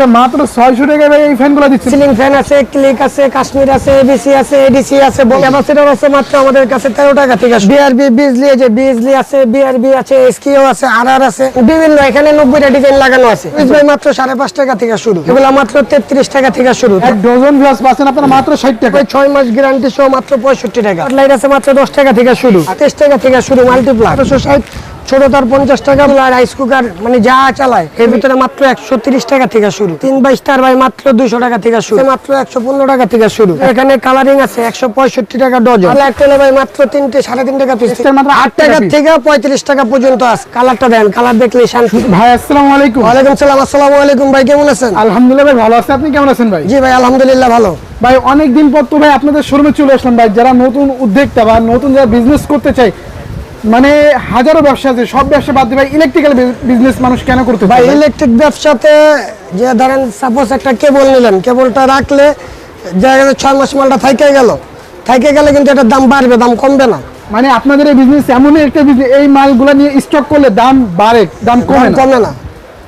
আচ্ছা মাত্র ছয়শো টাকায় ভাই এই ফ্যানগুলো দিচ্ছেন সিলিং ফ্যান আছে ক্লিক আছে কাশ্মীর আছে এবিসি আছে এডিসি আছে ক্যাপাসিটর আছে মাত্র আমাদের কাছে তেরো টাকা থেকে বিআরবি বিজলি আছে বিজলি আছে বিআরবি আছে এসকিও আছে আরআর আছে। বিভিন্ন এখানে নব্বইটা ডিজাইন লাগানো আছে। ভাই মাত্র সাড়ে পাঁচ টাকা থেকে শুরু। এগুলো মাত্র তেত্রিশ টাকা থেকে শুরু। এক ডজন গ্লাস পাচ্ছেন আপনারা মাত্র ষাট টাকা। ওই ছয় মাস গ্যারান্টি সহ মাত্র পঁয়ষট্টি টাকা। লাইট আছে মাত্র দশ টাকা থেকে শুরু। তেইশ টাকা থেকে শুরু একশো ষাট। ছোট তার পঞ্চাশ টাকা রাইস কুকার মানে যা চালায়। এর ভিতরে মাত্র একশো টাকা থেকে শুরু। তিন বাইশ তার ভাই মাত্র দুইশো টাকা থেকে শুরু। মাত্র একশো পনেরো টাকা থেকে শুরু। এখানে কালারিং আছে একশো পঁয়ষট্টি টাকা ডজন ভাই মাত্র তিনটে সাড়ে তিন টাকা পিস মাত্র আট টাকা থেকে পঁয়ত্রিশ টাকা পর্যন্ত আছে। কালারটা দেন কালার দেখলে শান্তি। ভাই আসসালামু আলাইকুম। ওয়ালাইকুম সালাম আসসালামু আলাইকুম ভাই কেমন আছেন? আলহামদুলিল্লাহ ভাই ভালো আছে। আপনি কেমন আছেন ভাই? জি ভাই আলহামদুলিল্লাহ ভালো। ভাই অনেক দিন পর তো ভাই আপনাদের শোরুমে চলে আসলাম ভাই। যারা নতুন উদ্যোক্তা বা নতুন যারা বিজনেস করতে চায় মানে হাজারো ব্যবসা আছে সব ব্যবসা বাদ দিয়ে ভাই ইলেকট্রিক্যাল বিজনেস মানুষ কেন করতে ভাই ইলেকট্রিক ব্যবসাতে যে ধরেন সাপোজ একটা কেবল নিলেন কেবলটা রাখলে জায়গাতে ছয় মাস মালটা থাইকে গেল। থাইকে গেলে কিন্তু এটার দাম বাড়বে দাম কমবে না। মানে আপনাদের এই বিজনেস এমনই একটা বিজনেস এই মালগুলো নিয়ে স্টক করলে দাম বাড়ে দাম কমে কমে না।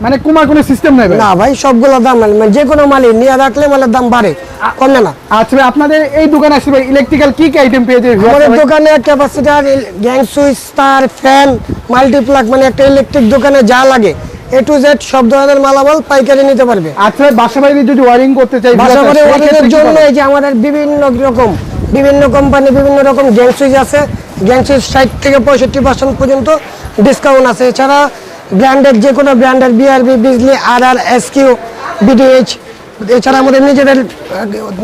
মানে কমার কোনো সিস্টেম নাই না ভাই সবগুলো দাম মানে যে কোনো মালই নিয়ে রাখলে মালের দাম বাড়ে। কমে না। আচ্ছা ভাই আপনাদের এই দোকানে ভাই ইলেকট্রিক্যাল কি কি আইটেম পেয়ে যাবে আমাদের দোকানে ক্যাপাসিটার গ্যাং সুইচ তার ফ্যান মাল্টিপ্লাগ মানে একটা ইলেকট্রিক দোকানে যা লাগে এ টু জেড সব ধরনের মালামাল পাইকারি নিতে পারবে। আচ্ছা বাসা বাড়িতে যদি ওয়ারিং করতে চাই বাসা বাড়ি ওয়ারিংয়ের জন্য এই যে আমাদের বিভিন্ন রকম বিভিন্ন কোম্পানি বিভিন্ন রকম গ্যাং সুইচ আছে। গ্যাং সুইচ ষাট থেকে পঁয়ষট্টি পার্সেন্ট পর্যন্ত ডিসকাউন্ট আছে। এছাড়া ব্র্যান্ডের যে কোনো ব্র্যান্ডের BRB Bijli R R S Q BDH এছাড়া আমাদের নিজেদের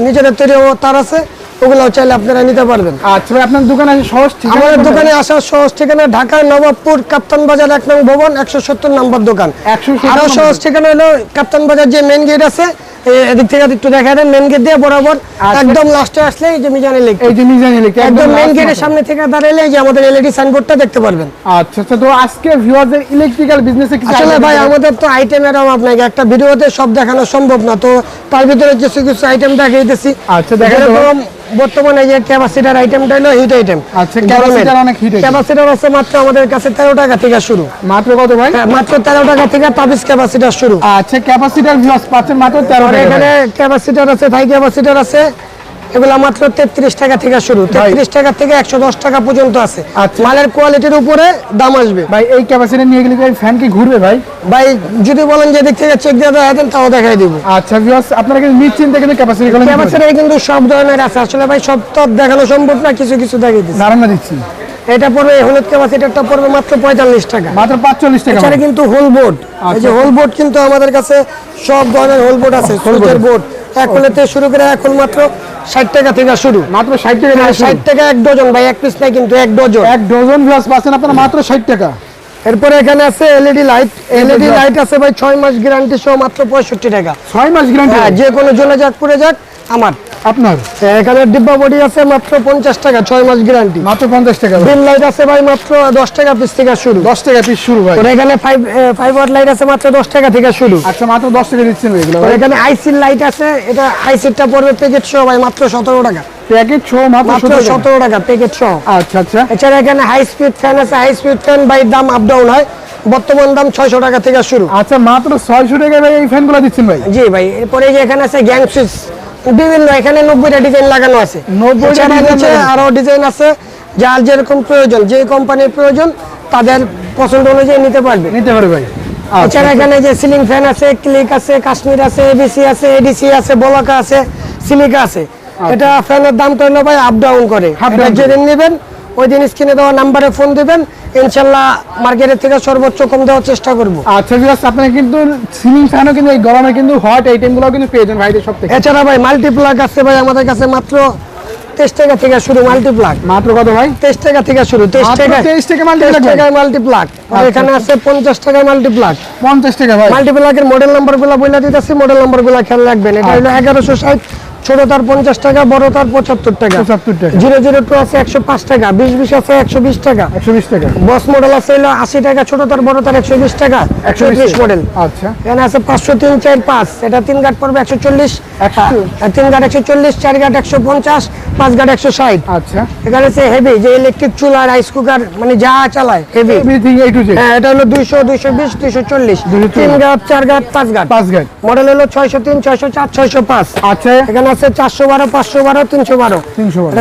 নিজেদের তৈরিও তার আছে ওগুলো চাইলে আপনারা নিতে পারবেন। আচ্ছা আপনার দোকানে আছে সহজ আমাদের দোকানে আসার সহজ ঠিকানা ঢাকার নবাবপুর কাপ্তান বাজার এক নং ভবন একশো সত্তর নম্বর দোকান। 170 আরও সহজ ঠিকানা হলো কাপ্তান বাজার যে মেন গেট আছে এদিক থেকে একটু দেখা দেন মেন গেট দিয়ে বরাবর আচ্ছা। একদম লাস্টে আসলে এই যে মিজান এই যে একদম মেন গেটের সামনে থেকে দাঁড়ালে এই যে আমাদের এলইডি সাইনবোর্ডটা দেখতে পারবেন। আচ্ছা আচ্ছা তো আজকে ভিউয়ারদের ইলেকট্রিক্যাল বিজনেসে কিছু আসলে ভাই আমাদের তো আইটেমের অভাব আপনাকে একটা ভিডিওতে সব দেখানো সম্ভব না তো তার ভিতরে কিছু কিছু আইটেম দেখাইতেছি। আচ্ছা। যেরকম বর্তমানে যে ক্যাপাসিটার আইটেমটা হলো হিট আইটেম আচ্ছা, ক্যাপাসিটার অনেক হিট। ক্যাপাসিটার আছে মাত্র আমাদের কাছে তেরো টাকা থেকে শুরু। মাত্র কত ভাই? হ্যাঁ, মাত্র তেরো টাকা থেকে তাবিজ ক্যাপাসিটার শুরু। আচ্ছা ক্যাপাসিটার ভিউস পাচ্ছেন মাত্র 13 টাকা এখানে ক্যাপাসিটার আছে থাই ক্যাপাসিটার আছে। এগুলো মাত্র তেত্রিশ টাকা থেকে শুরু। তেত্রিশ টাকা থেকে একশো দশ টাকা পর্যন্ত আছে। আচ্ছা। মালের কোয়ালিটির উপরে দাম আসবে। ভাই এই ক্যাপাসিটার নিয়ে গেলে ফ্যান কি ঘুরবে ভাই? ভাই যদি বলেন যে দিক থেকে চেক দিয়ে দেওয়া দেন তাও দেখাই দিব। আচ্ছা ভিউয়ার্স আপনারা কিন্তু নিশ্চিন্তে কিন্তু ক্যাপাসিটি গুলো। ক্যাপাসিটার কিন্তু সব ধরনের আছে। আসলে ভাই সব তো দেখানো সম্ভব না কিছু কিছু দেখাই দিচ্ছি। ধারণা দিচ্ছি। এটা পড়বে হলুদ ক্যাপাসিটারটা পড়বে মাত্র পঁয়তাল্লিশ টাকা। মাত্র 45 টাকা এছাড়া কিন্তু হোল বোর্ড এই যে আচ্ছা। হোল বোর্ড কিন্তু আমাদের কাছে সব ধরনের হোল বোর্ড আছে সুইচের বোর্ড এক থেকে শুরু করে এখন মাত্র ষাট টাকা থেকে শুরু। মাত্র 60 টাকা থেকে ষাট শুরু। টাকা এক ডজন ভাই এক পিস নাই কিন্তু এক ডজন। এক ডজন গ্লাস পাচ্ছেন আপনারা মাত্র 60 টাকা। এরপরে এখানে আছে এলইডি লাইট এলইডি লাইট আছে ভাই ছয় মাস গ্যারান্টি সহ মাত্র পঁয়ষট্টি টাকা। 6 মাস গ্যারান্টি হ্যাঁ যে কোনো জ্বলে যাক পড়ে যাক আমার। আপনার? এখানে ডিব্বা বডি আছে মাত্র পঞ্চাশ টাকা ছয় মাস গ্যারান্টি মাত্র 50 টাকা বিল লাইট আছে ভাই মাত্র দশ টাকা পিস থেকে শুরু। 10 টাকা পিস শুরু ভাই। এখানে ফাইভ ফাইভ ওয়াট লাইট আছে মাত্র দশ টাকা থেকে শুরু। আচ্ছা মাত্র 10 টাকা দিচ্ছেন এগুলো এখানে আইসির লাইট আছে এটা আইসিরটা পড়বে প্যাকেট সহ ভাই মাত্র সতেরো টাকা। প্যাকেট 6 মাত্র মাত্র 17 টাকা। প্যাকেট সহ। আচ্ছা আচ্ছা। এছাড়া এখানে হাই স্পিড ফ্যান আছে হাই স্পিড ফ্যান বাই দাম আপ ডাউন হয়। বর্তমান দাম ছয়শো টাকা থেকে শুরু। আচ্ছা মাত্র 600 টাকা ভাই এই ফ্যানগুলো দিচ্ছেন ভাই। জি ভাই এরপরে যে এখানে আছে গ্যাং সুইচ বিভিন্ন এখানে নব্বইটা ডিজাইন লাগানো আছে। 90 টা এছাড়া design নিচে লাগানো। আরও ডিজাইন আছে যার যেরকম প্রয়োজন যে কোম্পানির প্রয়োজন তাদের পছন্দ অনুযায়ী নিতে পারবে। নিতে পারবে ভাই। আচ্ছা এছাড়া এখানে যে সিলিং ফ্যান আছে ক্লিক আছে কাশ্মীর আছে এবিসি আছে এডিসি আছে বলাকা আছে সিলিকা আছে। এটা ফ্যানের দামটা হলো ভাই আপ ডাউন করে। যেদিন নেবেন ওই দিন স্ক্রিনে দেওয়া নাম্বারে ফোন দিবেন ইনশাল্লাহ মার্কেটের থেকে সর্বোচ্চ কম দেওয়ার চেষ্টা করব। আচ্ছা ভিউয়ার্স আপনারা কিন্তু সিলিং ফ্যানও কিন্তু এই গরমে কিন্তু হট আইটেমগুলো কিন্তু পেয়ে যাবেন ভাইদের সব থেকে। এছাড়া ভাই মাল্টিপ্লাগ আছে ভাই আমাদের কাছে মাত্র তেইশ টাকা থেকে শুরু মাল্টিপ্লাগ মাত্র কত ভাই? তেইশ টাকা থেকে শুরু তেইশ টাকা 23 টাকা ভাই? টাকায় মাল্টিপ্লাগ আর এখানে আছে পঞ্চাশ টাকায় মাল্টিপ্লাগ 50 টাকা ভাই। মাল্টিপ্লাগের মডেল নাম্বারগুলো বলে দিতেছি মডেল নাম্বারগুলো খেয়াল রাখবেন। এটা হলো এগারোশো ষাট ছোট তার পঞ্চাশ টাকা বড় তার পঁচাত্তর টাকা। পঁচাত্তর টাকা। জিরো জিরো টু আছে একশো পাঁচ টাকা বিশ বিশ আছে একশো বিশ টাকা। একশো বিশ টাকা। বস মডেল আছে হলো আশি টাকা ছোট তার বড় তার একশো বিশ টাকা। একশো বিশ মডেল আচ্ছা। এখানে আছে পাঁচশো তিন চার পাঁচ। এটা তিন গাট পড়বে একশো চল্লিশ। তিন গাট একশো চল্লিশ চার গাট একশো পঞ্চাশ পাঁচ গাট একশো ষাট। আচ্ছা। এখানে আছে হেভি যে ইলেকট্রিক চুলা রাইস কুকার মানে যা চালায় হেভি হ্যাঁ এটা হলো দুইশো দুইশো বিশ দুইশো চল্লিশ। 240 তিন গাট চার গাট পাঁচ গাট পাঁচ গাড়ি মডেল হলো ছয়শো তিন ছয়শো চার ছয়শো পাঁচ। আচ্ছা। এখানে আছে চারশো বারো পাঁচশো বারো তিনশো বারো।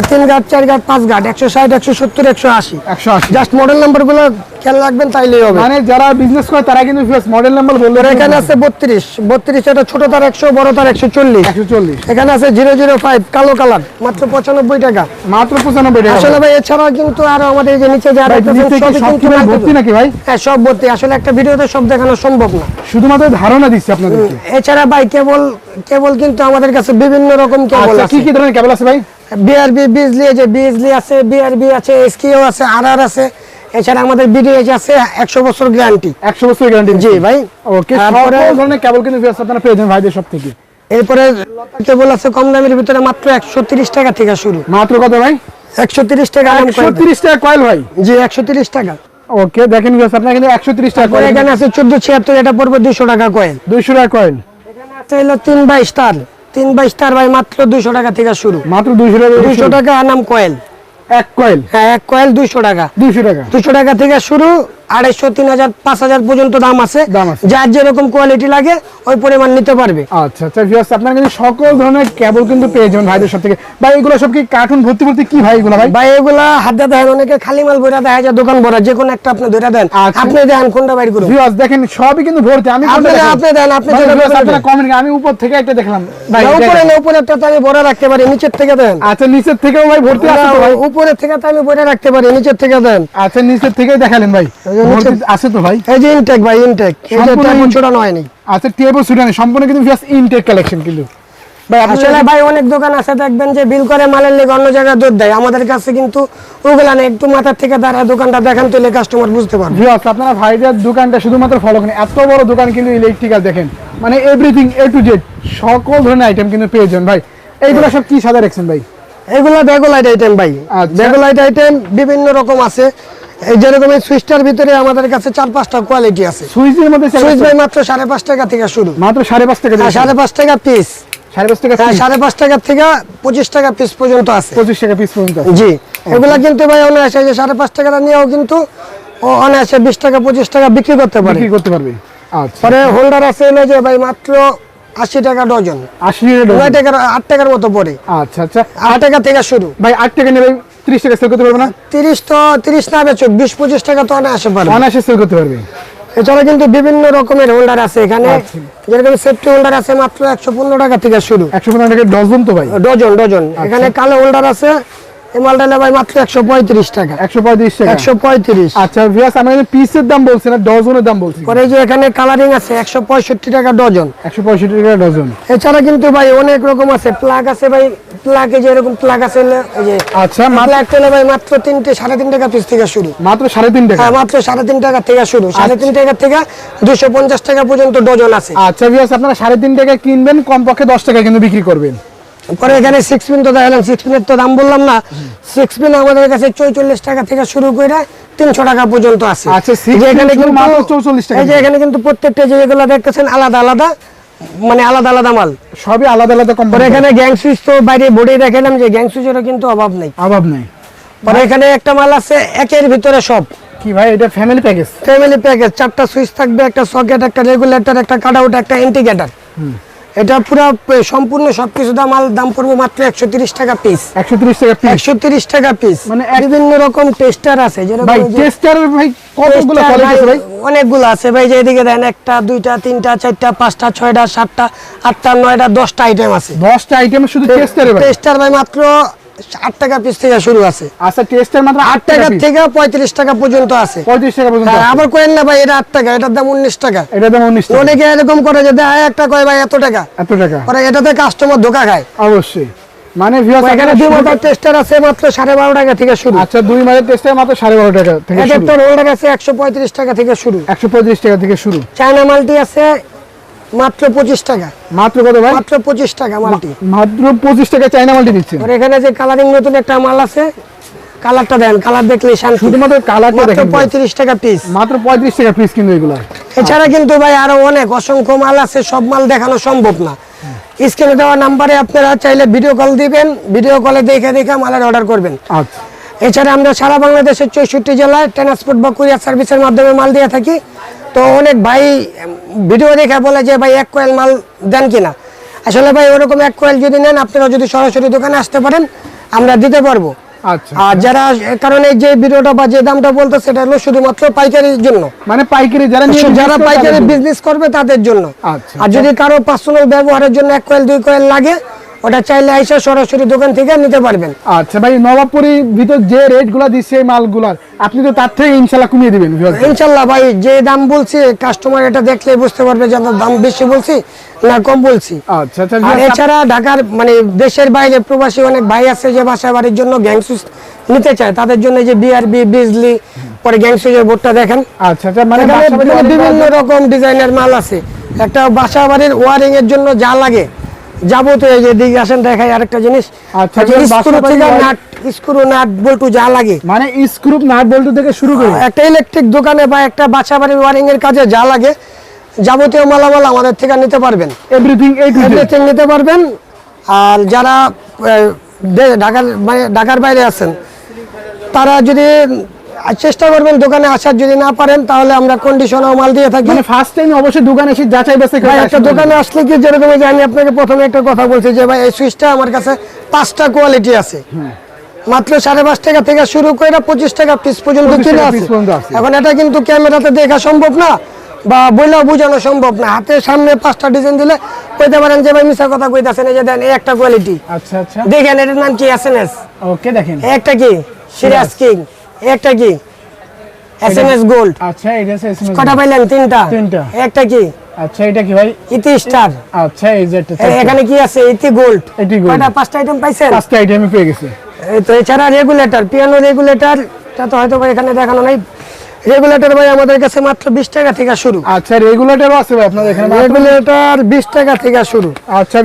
তিন গাট চার গাট পাঁচ গাট একশো ষাট একশো সত্তর একশো আশি। একশো আশি। জাস্ট মডেল নাম্বারগুলো খেয়াল রাখবেন তাইলেই হবে। মানে যারা বিজনেস করে তারা কিন্তু মডেল নাম্বার বললে এখানে আছে বত্রিশ। বত্রিশ এটা ছোট তার একশো বড় তার একশো চল্লিশ। একশো চল্লিশ। এখানে আছে জিরো জিরো ফাইভ কালো কালার মাত্র পঁচানব্বই টাকা। মাত্র পঁচানব্বই টাকা। আসলে ভাই এছাড়াও কিন্তু আরও আমাদের এই যে নিচে যারা ভর্তি নাকি ভাই? হ্যাঁ সব ভর্তি। আসলে একটা ভিডিওতে সব দেখানো সম্ভব না। শুধুমাত্র ধারণা দিচ্ছি আপনাদেরকে। এছাড়া ভাই কেবল কেবল কিন্তু আমাদের কাছে বিভিন্ন রকম কেবল আচ্ছা কি কি ধরনের কেবল আছে ভাই? বিআরবি বিজলি যে বিজলি আছে বিআরবি আছে এসকিও আছে আরআর আছে এছাড়া আমাদের বিডিএইচ আছে একশো বছর গ্যারান্টি একশো বছর গ্যারান্টি জি ভাই। ওকে তারপরে ধরনের কেবল কিন্তু আপনারা পেয়ে যাবেন ভাইদের সব থেকে এরপরে কেবল আছে কম দামের ভিতরে মাত্র একশো তিরিশ টাকা থেকে শুরু। মাত্র কত ভাই? একশো তিরিশ টাকা দাম একশো করে দেয়। তিরিশ টাকা কয়েল ভাই? জি একশো তিরিশ টাকা। ওকে দেখেন viewers, আপনারা কিন্তু একশো তিরিশ টাকা তারপরে কয়েল এখানে আছে চোদ্দ ছিয়াত্তর এটা পড়বে দুশো টাকা কয়েন দুইশো টাকা কয়েল এখানে আছে হলো তিন বাই স্টার তিন বাইশ তার ভাই মাত্র দুইশো টাকা থেকে শুরু। মাত্র দুইশো টাকা দুইশো টাকা নাম কয়েল। এক কয়েল? হ্যাঁ এক কয়েল দুইশো টাকা। দুইশো টাকা। দুইশো টাকা থেকে শুরু আড়াইশো তিন হাজার পাঁচ হাজার পর্যন্ত দাম আছে। যার যেরকম কোয়ালিটি লাগে ওই পরিমাণ নিতে পারবে। আচ্ছা আচ্ছা ভিউয়ার্স আপনারা কিন্তু সকল ধরনের কেবল কিন্তু পেয়ে যাবেন ভাইদের সব থেকে। ভাই এগুলো সব কি কার্টুন ভর্তি ভর্তি কি ভাই এগুলো ভাই? ভাই এগুলা হাত দেখেন অনেকে খালি মাল বইরা দেখা যায় দোকান ভরা যে কোনো একটা আপনি ধরে দেন। আচ্ছা। আপনি দেন কোনটা বাইর করুন? ভিউয়ার্স দেখেন সবই কিন্তু ভর্তি আমি আপনি দেন, আপনি দেন। আপনারা comment আমি উপর থেকে একটা দেখলাম। ভাই উপরে না উপরে একটা তো আমি ভরা রাখতে পারি নিচের থেকে দেন। আচ্ছা নিচের থেকেও ভাই ভর্তি আছে ভাই? উপরে থেকে তো আমি বইরা রাখতে পারি নিচের থেকে দেন। আচ্ছা নিচের থেকেই দেখালেন ভাই। আছে তো ভাই? এই যে ইনটেক ভাই ইনটেক এই যে সম্পূর্ণ ট্যাপ হয়নি। আচ্ছা টেবল সুডানি সম্পূর্ণ কিন্তু ভিউয়ার্স ইনটেক কালেকশন কিন্তু। ভাই আসলে আপনারা ভাই অনেক দোকান আছে দেখবেন যে বিল করে মালের লেগে অন্য জায়গায় দুধ দেয়। আমাদের কাছে কিন্তু ওগুলা না একটু মাথার থেকে দাঁড়ায় দোকানটা দেখান তুলে কাস্টমার বুঝতে পারবে। আপনারা ভাইদের দোকানটা শুধুমাত্র ফলো করেন। এত বড় দোকান কিন্তু ইলেকট্রিক্যাল দেখেন। মানে এভরিথিং এ টু জেড সকল ধরনের আইটেম কিন্তু পেয়ে যান ভাই এইগুলো সব কি সাদা রাখছেন ভাই? এগুলা ব্যাগোলাইট আইটেম ভাই। আচ্ছা। ব্যাগোলাইট আইটেম বিভিন্ন রকম আছে। যেরকম এই সুইচটার ভিতরে আমাদের কাছে চার পাঁচটা কোয়ালিটি আছে। সুইচের মধ্যে সুইচ ভাই মাত্র সাড়ে পাঁচ টাকা থেকে শুরু। মাত্র সাড়ে পাঁচ টাকা সাড়ে পাঁচ টাকা পিস সাড়ে পাঁচ টাকা হ্যাঁ সাড়ে পাঁচ টাকা থেকে পঁচিশ টাকা পিস পর্যন্ত আছে। পঁচিশ টাকা পিস পর্যন্ত জি এগুলা কিন্তু ভাই অনায়াসে যে সাড়ে পাঁচ টাকাটা নিয়েও কিন্তু অনায়াসে বিশ টাকা পঁচিশ টাকা বিক্রি করতে পারে। বিক্রি করতে পারবে। আচ্ছা। পরে হোল্ডার আছে হলো যে ভাই মাত্র আশি টাকা ডজন আশি টাকা আট টাকার মতো পড়ে। আচ্ছা আচ্ছা। আট টাকা থেকে শুরু। ভাই আট টাকা নেবে ত্রিশ টাকা সেল করতে পারবে না? তিরিশ তো তিরিশ না বেচো বিশ পঁচিশ টাকা তো অনায়াসে পারে অনায়াসে সেল করতে পারবে। এছাড়া কিন্তু বিভিন্ন রকমের হোল্ডার আছে। এখানে আচ্ছা। যেরকম সেফটি হোল্ডার আছে মাত্র একশো পনেরো টাকা থেকে শুরু। একশো পনেরো টাকা ডজন তো ভাই। Dozen dozen. এখানে কালো হোল্ডার আছে এই মালটা ভাই মাত্র একশো পঁয়ত্রিশ টাকা। আচ্ছা ভিউয়ার্স আমরা পিসের দাম বলছি না ডজনের দাম বলছি। পরে যে এখানে কালারিং আছে একশো পঁয়ষট্টি টাকা ডজন। একশো পঁয়ষট্টি টাকা ডজন। এছাড়া কিন্তু ভাই অনেক রকম আছে প্লাগ আছে ভাই প্লাগ যে এরকম প্লাগ আছে এই যে আচ্ছা মাত্র প্লাগ তেলে ভাই মাত্র তিনটে সাড়ে তিন টাকা পিস থেকে শুরু। মাত্র সাড়ে তিন টাকা? হ্যাঁ মাত্র সাড়ে তিন টাকা থেকে শুরু। সাড়ে তিন টাকা থেকে দুশো পঞ্চাশ টাকা পর্যন্ত ডজন আছে। আচ্ছা ভিউয়ার্স আপনারা সাড়ে তিন টাকা কিনবেন কমপক্ষে দশ টাকা কিন্তু বিক্রি করবেন। পরে এখানে সিক্স পিন তো দেখালাম সিক্স পিনের তো দাম বললাম না। সিক্স পিন আমাদের কাছে চৌচল্লিশ টাকা থেকে শুরু করে তিনশো টাকা পর্যন্ত আছে। আচ্ছা, এখানে কিন্তু মাত্র 44 যে এখানে কিন্তু প্রত্যেকটা যেগুলো দেখতেছেন আলাদা আলাদা মানে আলাদা আলাদা মাল। সবই আলাদা আলাদা কোম্পানি এখানে গ্যাং সুইচ তো বাইরে বোর্ডে দেখালাম যে গ্যাং সুইচেরও কিন্তু অভাব নেই। অভাব নেই। পরে এখানে একটা মাল আছে একের ভিতরে সব। কি ভাই এটা ফ্যামিলি প্যাকেজ ফ্যামিলি প্যাকেজ চারটা সুইচ থাকবে একটা সকেট একটা রেগুলেটর একটা কাটআউট একটা ইন্ডিকেটর এটা পুরো সম্পূর্ণ সবকিছু দাম আল দাম পড়বে মাত্র একশো তিরিশ টাকা পিস একশো ত্রিশ টাকা পিস একশো তিরিশ টাকা পিস মানে বিভিন্ন রকম টেস্টার আছে ভাই টেস্টার ভাই কতগুলো কোয়ালিটি আছে ভাই? অনেকগুলো আছে ভাই যে এদিকে দেন একটা দুইটা তিনটা চারটা পাঁচটা ছয়টা সাতটা আটটা নয়টা দশটা আইটেম আছে। দশটা আইটেম শুধু টেস্টার ভাই? টেস্টার ভাই মাত্র আট টাকা পিস থেকে শুরু আছে। আচ্ছা টেস্টার মাত্র আট টাকা থেকে পঁয়ত্রিশ টাকা পর্যন্ত আছে। পঁয়ত্রিশ টাকা পর্যন্ত হ্যাঁ, আবার না ভাই এটা আট টাকা এটার দাম উনিশ টাকা। এটা দাম উনিশ অনেকে এরকম করে যে দেয় একটা কয় ভাই এত টাকা। এত টাকা। এটাতে কাস্টমার ধোকা খায়। অবশ্যই। মানে এখানে দুই মাথার টেস্টার আছে মাত্র সাড়ে বারো টাকা থেকে শুরু। আচ্ছা দুই মাসের টেস্টার মাত্র সাড়ে বারো টাকা থেকে একটা আছে একশো পঁয়ত্রিশ টাকা থেকে শুরু। একশো পঁয়ত্রিশ টাকা থেকে শুরু। চায়না মাল্টি আছে মাত্র পঁচিশ টাকা। মাত্র কত ভাই? মাত্র পঁচিশ টাকা মালটি। মাত্র পঁচিশ টাকা চাইনা মাল্টি দিচ্ছেন। আর এখানে যে কালারিং নতুন একটা মাল আছে কালারটা দেন কালার দেখলে শান্তি। শুধুমাত্র কালারটা দেখেন পঁয়ত্রিশ টাকা পিস মাত্র পঁয়ত্রিশ টাকা পিস কিন্তু এগুলো। এছাড়া কিন্তু ভাই আরও অনেক অসংখ্য মাল আছে সব মাল দেখানো সম্ভব না। স্ক্রিনে দেওয়া নাম্বারে আপনারা চাইলে ভিডিও কল দিবেন ভিডিও কলে দেখে দেখে মালের অর্ডার করবেন। আচ্ছা। এছাড়া আমরা সারা বাংলাদেশের চৌষট্টি জেলায় ট্রান্সপোর্ট বা কুরিয়ার সার্ভিসের মাধ্যমে মাল দিয়ে থাকি। তো অনেক ভাই ভিডিও দেখে বলে যে ভাই এক কয়েল মাল দেন কিনা? আসলে ভাই ওরকম এক কয়েল যদি নেন আপনারা যদি সরাসরি দোকানে আসতে পারেন আমরা দিতে পারব। আচ্ছা। আর যারা কারণ এই যে ভিডিওটা বা যে দামটা বলতো সেটা হলো শুধুমাত্র পাইকারির জন্য। মানে পাইকারি যারা যারা পাইকারি বিজনেস করবে তাদের জন্য। আচ্ছা, আর যদি কারও পার্সোনাল ব্যবহারের জন্য এক কয়েল দুই কয়েল লাগে ওটা চাইলে আইসা সরাসরি দোকান থেকে নিতে পারবেন। আচ্ছা ভাই নবাবপুরীর ভিতর যে রেটগুলা দিচ্ছে এই মালগুলার আপনি তো তার থেকে ইনশাল্লাহ কমিয়ে দিবেন ইনশাল্লাহ ভাই যে দাম বলছি কাস্টমার এটা দেখলে বুঝতে পারবে যে আমরা দাম বেশি বলছি না কম বলছি। আচ্ছা আচ্ছা আর এছাড়া ঢাকার মানে দেশের বাইরে প্রবাসী অনেক ভাই আছে যে বাসা বাড়ির জন্য গ্যাংসুস নিতে চায় তাদের জন্য যে বিআরবি বিজলি পরে গ্যাংসুসের বোর্ডটা দেখেন। আচ্ছা আচ্ছা মানে বিভিন্ন রকম ডিজাইনের মাল আছে। একটা বাসা বাড়ির ওয়ারিং এর জন্য যা লাগে যাবতীয় এই যে দিকে আসেন দেখাই আরেকটা জিনিস। আচ্ছা, স্ক্রু থেকে নাট স্ক্রু নাট বল্টু যা লাগে। মানে নাট বল্টু থেকে শুরু করে। একটা ইলেকট্রিক দোকানে বা একটা বাসা বাড়ির ওয়ারিং এর কাজে যা লাগে যাবতীয় মালামাল আমাদের থেকে নিতে পারবেন। এভরিথিং এভরিথিং নিতে পারবেন। আর যারা ঢাকার বাইরে- ঢাকার বাইরে আছেন তারা যদি চেষ্টা করবেন দোকানে আসার যদি না পারেন তাহলে আমরা কন্ডিশনাল মাল দিয়ে থাকি। মানে ফার্স্ট টাইম অবশ্যই দোকানে এসে যাচাই বাছাই করে একটা দোকানে আসলে কি যেরকম যে আমি আপনাকে প্রথমে একটা কথা বলছি যে ভাই এই সুইচটা আমার কাছে পাঁচটা কোয়ালিটি আছে। মাত্র সাড়ে পাঁচ টাকা থেকে শুরু করে পঁচিশ টাকা পিস পর্যন্ত কিনে আছে। এখন এটা কিন্তু ক্যামেরাতে দেখা সম্ভব না বা বইলেও বোঝানো সম্ভব না। হাতে সামনে পাঁচটা ডিজাইন দিলে কইতে পারেন যে ভাই মিশা কথা কইতাছেন এই যে দেন এই একটা কোয়ালিটি আচ্ছা আচ্ছা। দেখেন এটার নাম কি এসএনএস ওকে দেখেন। একটা কি? সিরাজ কিং একটা কি? এসএনএস গোল্ড আচ্ছা এটা SMS কটা পাইলেন? তিনটা। তিনটা। একটা কি? আচ্ছা এটা কি ভাই? ইতি স্টার আচ্ছা এই যে এখানে কি আছে? ইতি গোল্ড ইতি gold। কয়টা? পাঁচটা আইটেম পাইছেন? পাঁচটা আইটেমে পেয়ে গেছে। এই তো এছাড়া রেগুলেটর পিয়ানো রেগুলেটর তা তো হয়তো ভাই এখানে দেখানো নাই। রেগুলেটর ভাই আমাদের কাছে মাত্র বিশ টাকা থেকে শুরু। আচ্ছা রেগুলেটরও আছে ভাই আপনাদের এখানে রেগুলেটর বিশ টাকা থেকে শুরু। আচ্ছা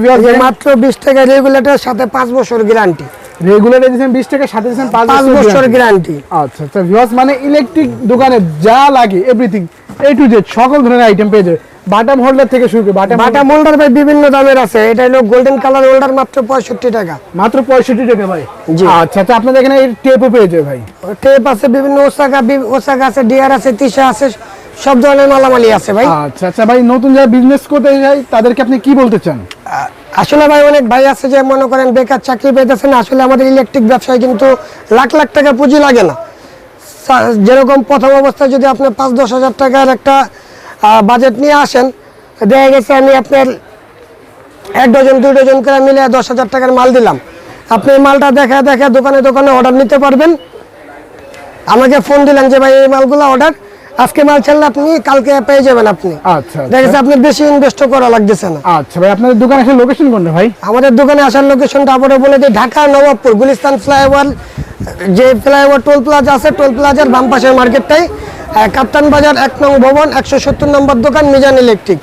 মাত্র বিশ টাকা রেগুলেটর সাথে পাঁচ বছর গ্যারান্টি রেগুলেটর দিয়েছেন 20 টাকা সাথে দিয়েছেন 5 পাঁচ বছর গ্যারান্টি আচ্ছা আচ্ছা ভিউয়ার্স মানে ইলেকট্রিক দোকানে যা লাগে এভরিথিং এ টু জেড সকল ধরনের আইটেম পেয়ে যাবে। বাটাম হোল্ডার থেকে শুরু করে বাটাম বাটা মোল্ডার ভাই বিভিন্ন দামের আছে। এটা হলো গোল্ডেন কালার হোল্ডার মাত্র পঁয়ষট্টি টাকা। মাত্র 65 টাকা ভাই। জি। আচ্ছা আচ্ছা আপনাদের এখানে এই টেপও পেয়ে যাবে ভাই। টেপ আছে বিভিন্ন ওসাকা ওসাকা আছে ডিয়ার আছে তিসা আছে সব ধরনের মালামালি আছে ভাই। আচ্ছা আচ্ছা ভাই নতুন যারা বিজনেস করতে যায় তাদেরকে আপনি কি বলতে চান? আসলে ভাই, অনেক ভাই আছে যে, মনে করেন বেকার চাকরি পেতেছেন আসলে আমাদের ইলেকট্রিক ব্যবসায় কিন্তু লাখ লাখ টাকা পুঁজি লাগে না। যেরকম প্রথম অবস্থায় যদি আপনি পাঁচ, দশ হাজার টাকার একটা বাজেট নিয়ে আসেন, দেখা গেছে আমি আপনার এক ডজন, দুই ডজন করে মিলে দশ হাজার টাকার মাল দিলাম। আপনি মালটা দেখা দেখা দোকানে দোকানে অর্ডার নিতে পারবেন। আমাকে ফোন দিলেন যে, ভাই, এই মালগুলো অর্ডার আজকে মাল ছাড়লে আপনি কালকে পেয়ে যাবেন আপনি। আচ্ছা দেখা আপনি আপনার বেশি ইনভেস্ট করা লাগতেছে না। আচ্ছা ভাই আপনাদের দোকানে আসার লোকেশন কোনটা ভাই? আমাদের দোকানে আসার লোকেশনটা আবারও বলে যে ঢাকা নবাবপুর গুলিস্তান ফ্লাইওভার যে ফ্লাইওভার টোল প্লাজা আছে টোল প্লাজার বাম পাশের মার্কেটটাই কাপ্তান বাজার এক নং ভবন একশো সত্তর নম্বর দোকান মিজান ইলেকট্রিক।